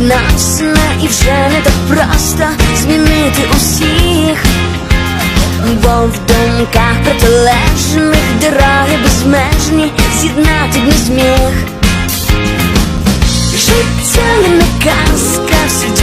одна сна, і вже не так просто змінити усіх, бо в думках протилежних дороги безмежні з'єднати дні зміг. Життя не казка, всі